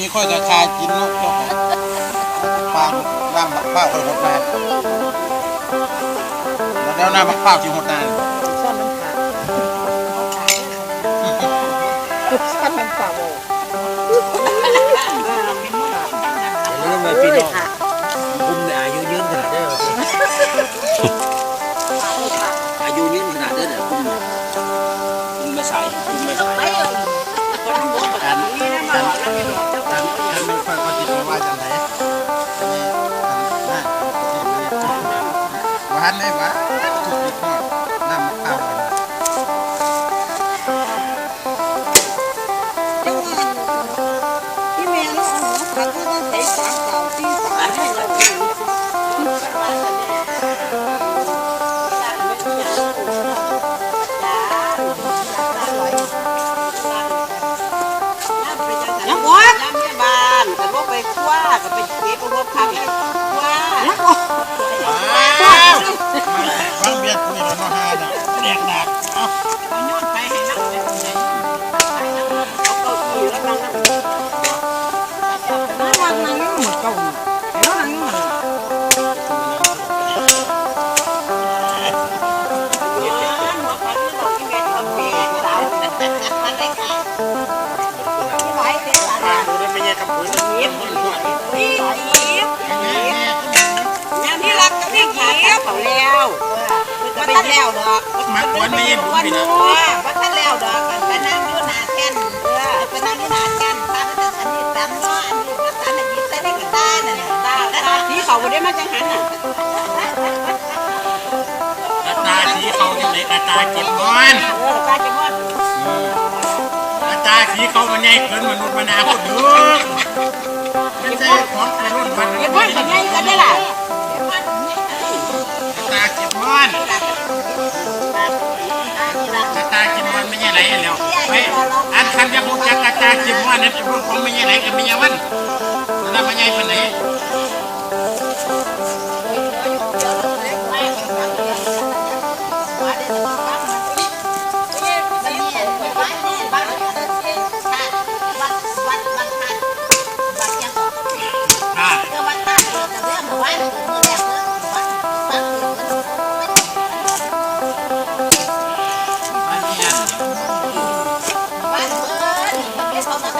มีค่อยกับคากินเนาะเจ้าของปลาน้ำมะพร้าวค่อยหดมาแล้วน้ำมะพร้าวที่หดนานซ่อนน้ำขาซ่อนน้ำขาโมอย่าลืมว่าพี่น้องคุมเนี่ยอายุยืนขนาดได้หรออายุยืนขนาดได้เนี่ยคุมเนี่ยคุมไม่ใส่คุมไม่ใส่ หวานได้หวานทุกทีทอน้ำมะพร้าวกันที่แม่ลูกหัวขาก็ต้องใส่สามเก่าที่สามให้เราดูยังบ่ยังแม่บ้านก็บ่ไปคว้าก็ไปเก็บบ่พักให้คว้า ยังบ่ว้าวฟังเบียดคุยแล้วเนาะฮาน่ะแดกดากเอ้าเอาโยนไปให้นักเรียนใหญ่เอาเก้าอี้แล้วนั่งนั่งนั่งนั่งอยู่หมดเก้า เขาแล้วว่าท่านแล้วดอกหมักหวนไม่ย่บุญวันนู้นะว่าท่านแล้วดอกไปนั่งอยู่หนาแท่นเออไปนั่งอยู่หนาแท่นตาก็จะอันนี้ตามเนาะอันนี้ก็ตาอันนี้ตาได้กับตาน่ะตาตาที่เขาได้มาจังหันน่ะกระตาสีเขาจังไหนกระตาเจ็บงอนเออตาจะว่ากระตาสีเขามันใหญ่เกินมนุษย์มนาพูดดูไม่ใช่ของกระรุ่นมันเดี๋ยวพ่อจะไงกันได้ล่ะ แล้วไปอันคันจะพูดจา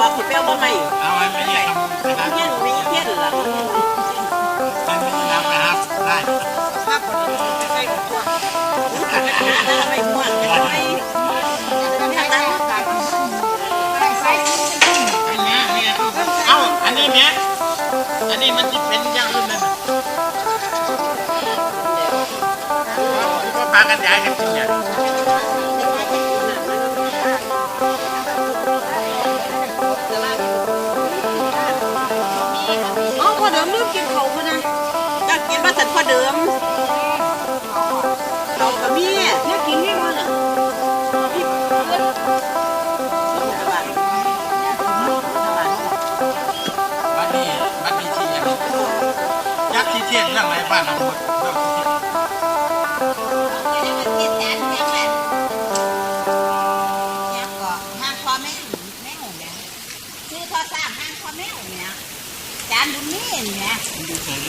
บอกที่เปี้ยวบ่ไม่เอาไว้ไม่ใช่าษเพี้ยนไม่เพี้ยนหรอกฉันไม่ได้รับนะครับได้ภาพคนนี้ไปใส่ตัวไม่ม่วนไม่ไม่ตั้งใจอันนี้เยเอาอันนี้เนี่ยอันนี้มันจะเป็นอย่างอื่นก็พากันย้ายกันจริงอย่างเอา ลืมกินเขาพุ่นนะอยากกินมาสันพอเดิมเราก็มีเนี่ยกินนี่มันอะพี่เพื่อนสวัสดีบ้านนี้บ้านนี้ที่ยังยักษ์ที่เทียนเรื่องอะไรบ้านเราหมดานดุนนี่เนี่ยดูเสร็จ